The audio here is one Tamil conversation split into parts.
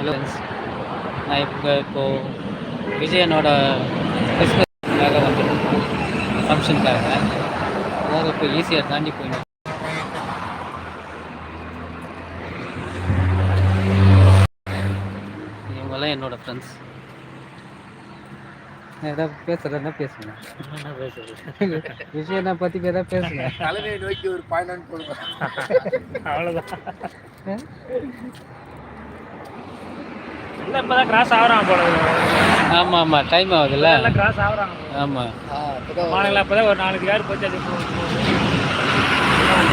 ஹலோ நான் இப்போ இப்போ விஜயனோட கிறிஸ்மஸ்க்காக வந்துருக்கேன் ஃபங்க்ஷனுக்காக அதாவது இப்போ ஈஸியாக தாண்டி போயிடும் இவங்கெல்லாம் என்னோட ஃப்ரெண்ட்ஸ் ஏதாவது பேசுறதுன்னா பேசுங்க. பேசுறது? விஷயம் பற்றி ஏதாவது பேசுங்க. தலைமையை நோக்கி ஒரு பயணம் கொடுங்க அவ்வளோதான் இல்லை இப்போதான் கிராஸ் ஆகுறான் போல ஆமாம் ஆமாம் டைம் ஆகுதுல்ல. எல்லாம் கிராஸ் ஆகுறாங்க ஆமாம் மாநில அப்போதான் ஒரு நாலு யார் போச்சு அது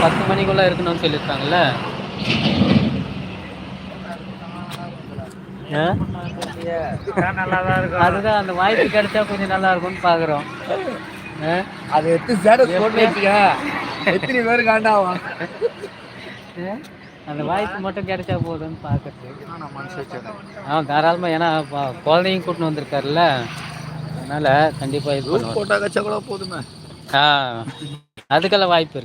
பத்து மணிக்குள்ளே இருக்கணும்னு சொல்லியிருக்காங்கல்ல ஆ? நல்லா தான் இருக்கும். அதுதான் அந்த வாய்ப்பு கிடைச்சா கொஞ்சம் நல்லா இருக்கும்னு பார்க்குறோம் அதை எடுத்து ஸ்டேட்டஸ் போட்டு எத்தனை பேர் காண்டாவும்? அந்த வாய்ப்பு மட்டும் கிடைச்சா போதும்னு பார்க்கறது ஆ தாராளமாக ஏன்னா குழந்தையும் கூட்டின்னு வந்திருக்காருல்ல. அதனால் கண்டிப்பாக இது பண்ணுவார் போட்டா கச்சா கூட போதுமே. ஆ அதுக்கெல்லாம் வாய்ப்பு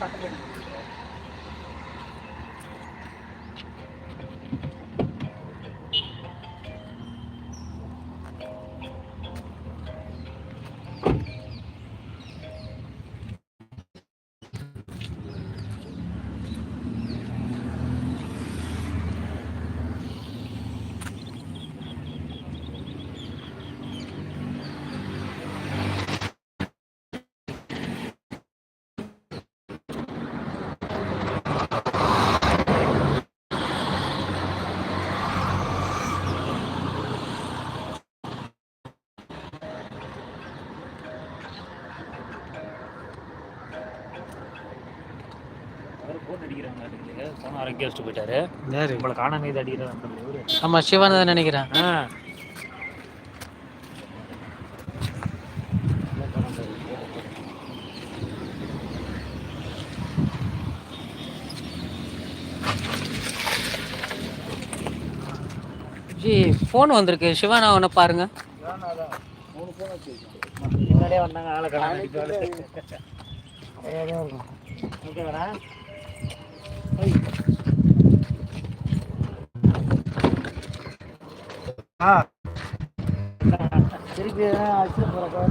இருக்கு போன் அடிக்கிறாங்க போன அரங்கி வச்சுட்டு போயிட்டாரு. யாரு? உங்களை காணாம இது அடிக்கிறாங்க இவரு. ஆமாம் சிவன் தான் நினைக்கிறேன். ஆ. ஜி ஃபோன் வந்திருக்கு. சிவனா ஒன்று பாருங்க. மூணு போன் வச்சிருக்கேன் முன்னாடியே வந்தாங்க ஆளை காணாம ஓகேவாடா? ஆ. திருப்பி அடிச்சு போகிறப்ப